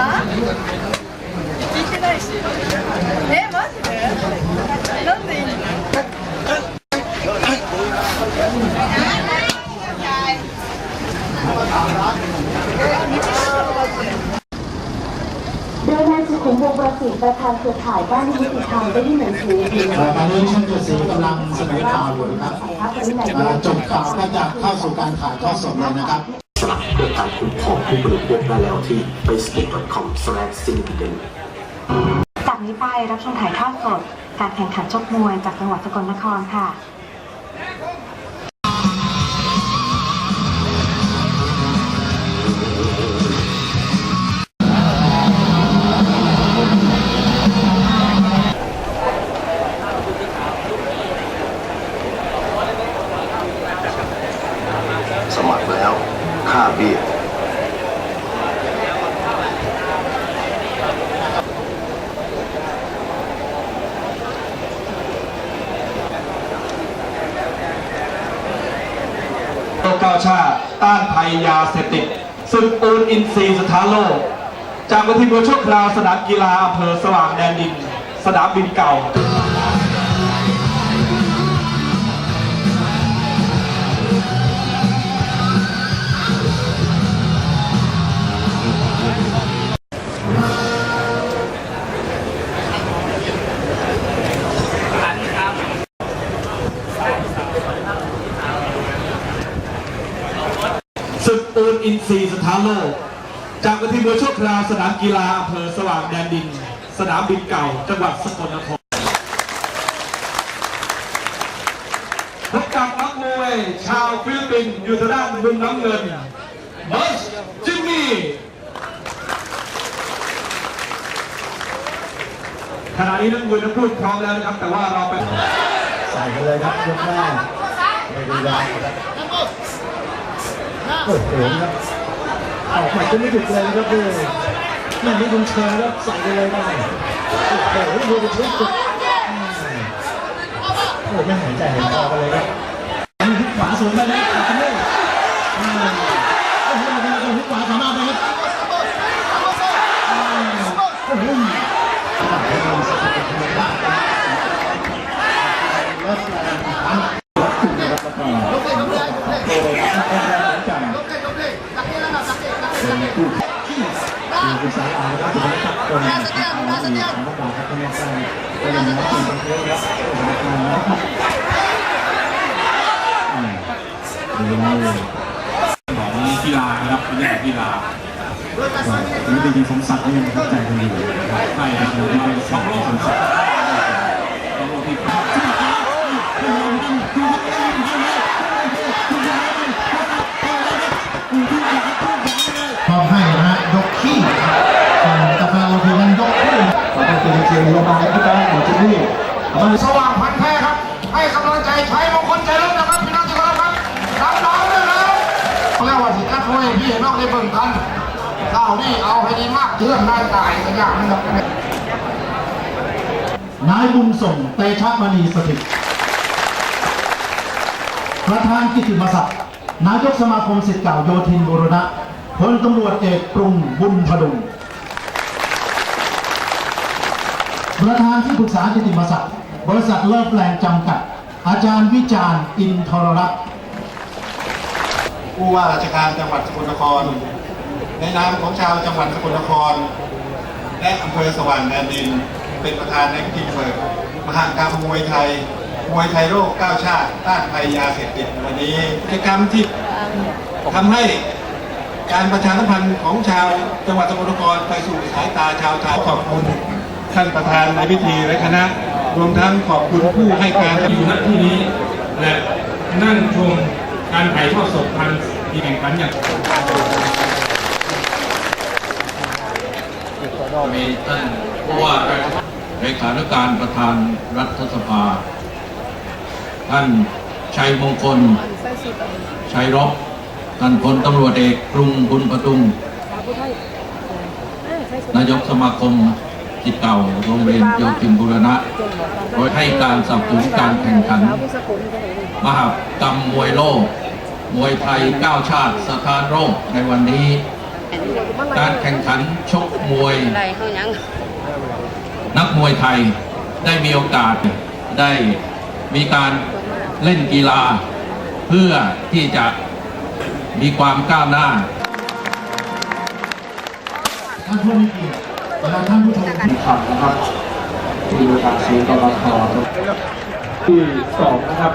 は聞いてないしえマジでなんでいいの โดยนายสุขุมวงศ์ประสิทธิ์ประธานเครือข่ายด้านยุติธรรมได้ยื่นหนังสือถึง เอ่อตอนนี้ช่างตัวสีกำลังเสนอข่าวอยู่นะครับ พระปรินาย เอ่อจบข่าวก็จะเข้าสู่การถ่ายทอดสดเลยนะครับ สลับเพื่อ การคุ้มครองผู้บริโภคได้แล้วที่ facebook.com/citizen จากนี้ไปรับชมถ่ายทอดสด การแข่งขันชกมวยจากจังหวัดสกลนครค่ะ โตเก้าชาติต้านภัยยาเสพติดศึกปูนอินซีสถานโลก จากวัทีมวยชั่วคราวสนามกีฬาอำเภอสว่างแดนดิน สนามบินเก่า ศึกปูนอินทรีสถานโลก จากเวทีมวยชั่วคราวสนามกีฬาอำเภอสว่างแดนดิน สนามบินเก่า จังหวัดสกลนครพบกับนักมวยชาวฟิลิปปินส์อยู่ทางด้านมุมน้ำเงินเบิร์ชจิมมี่ขณะนี้นักมวยทั้งคู่พร้อมแล้วนะครับ แต่ว่าเราไปใส่กันเลยครับยกแรกไม่ดูแลครับ โอ้โหครับออกหมัดก็ไม่ถูกเลยนะครับเลยนั่นไม่คงเชิงครับใส่ไปเลยได้โอ้โหดูดิชุดจุดโอ้โหไม่หายใจหายคอกันเลยครับอันนี้ขวาสวนไปนะคุณเล่อืมโอ้โหดูดูขวาสามารถไปครับอืมโอ้โหแล้วแรงอันนะครับแล้วก็โตเลยครับแรงเหมือนกันเป็นคู่ที่คือคุณสายอาแล้วก็คุณตักคน นะครับเอาอีกสามบาทครับคุณแม่สร้างก็ยังมีนักกีฬาเยอะครับสถานการณ์นะครับอืมดูเลยของกีฬานะครับเป็นเรื่องกีฬานี่จริงๆสมศักดิ์นี่ยังประทับใจกันอยู่นะครับใช่ครับที่เป็นสองสมศักดิ์ โยบายที่ได้ของที่นี่มาสว่างพันแท้ครับ ให้กำลังใจใช้มงคลใจรุ่นนะครับพี่น้องที่เคารพครับรับน้องด้วยนะครับเรียกว่าสิกัดมวยพี่น้องได้เบิ่งกันเล่านี่เอาให้ดีมากเรื่องได้ตายกันอย่างนึงครับนายบุญส่งเตชะมณีสถิตประธานกิตติมศักดิ์นายกสมาคมสิทธิ์เก่าโยธินบุรณะพลตำรวจเอกปรุงบุญพดุง ประธานที่ปรึกษากิตติมศักดิ์บริษัทเลิฟแรงจำกัด อาจารย์วิจารณ์อินทรรัตน์ผู้ว่าราชการจังหวัดสกลนคร ในนามของชาวจังหวัดสกลนคร และอำเภอสว่างแดนดิน เป็นประธานในพิธีเปิดมหากรรมมวยไทย มวยไทยโลกเก้าชาติต้านภัยยาเสพติดวันนี้กิจกรรมที่ทำให้การประชาสัมพันธ์ของชาวจังหวัดสกลนครไปสู่สายตาชาวไทยขอบคุณ ท่านประธานในพิธีและคณะรวมทั้งขอบคุณผู้ให้การอยู่ณที่นี้ และนั่งชมการถ่ายทอดสดการแข่งขันอย่างมีท่านผู้ว่าเลขาธิการประธานรัฐสภา ท่านชัยมงคล ชัยรบท่านพลตำรวจเอกกรุงบุญประตุงนายกสมาคม จิตเก่าโรงเรียนโยธินบุรณะโดยให้การสนับสนุนการแข่งขัน มหากรรมมวยโลก มวยไทยก้าวชาติสถานโลกในวันนี้ การแข่งขันชกมวย นักมวยไทยได้มีโอกาสได้มีการเล่นกีฬา เพื่อที่จะมีความก้าวหน้าท่านผู้มีเกียรติ ท่านผู้ชมที่ขับนะครับที่ประกาศเสียงกรทที่สองนะครับ